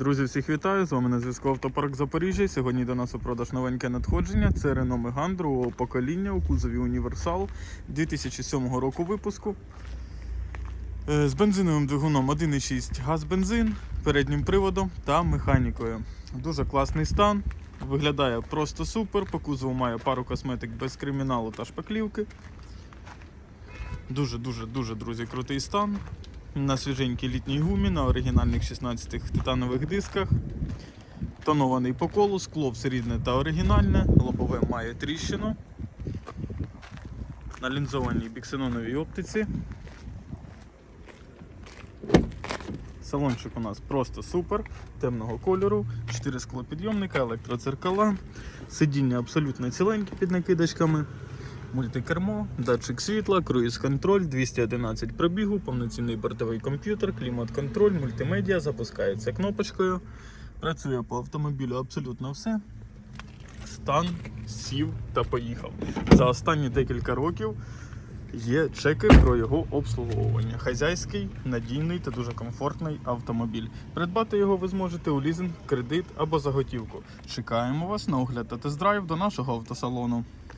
Друзі, всіх вітаю! З вами на зв'язку Автопарк Запоріжжя. Сьогодні до нас у продаж новеньке надходження. Це Renault Megane другого покоління у кузові Універсал 2007 року випуску. Е, З бензиновим двигуном 1,6 газ-бензин, переднім приводом та механікою. Дуже класний стан. Виглядає просто супер. По кузову має пару косметик без криміналу та шпаклівки. Дуже-дуже дуже, друзі, крутий стан. На свіженькій літній гумі, на оригінальних 16 титанових дисках. Тонований по колу, скло все рідне та оригінальне, лобове має тріщину. На лінзованій біксеноновій оптиці. Салончик у нас просто супер, темного кольору, 4 склопідйомника, електроцеркала, сидіння абсолютно ціленькі під накидочками. Мультикермо, датчик світла, круїз-контроль, 211 пробігу, повноцінний бортовий комп'ютер, клімат-контроль, мультимедіа, запускається кнопочкою. Працює по автомобілю абсолютно все. Стан, сів та поїхав. За останні декілька років є чеки про його обслуговування. Хазяйський, надійний та дуже комфортний автомобіль. Придбати його ви зможете у лізинг, кредит або за готівку. Чекаємо вас на огляд та тест-драйв до нашого автосалону.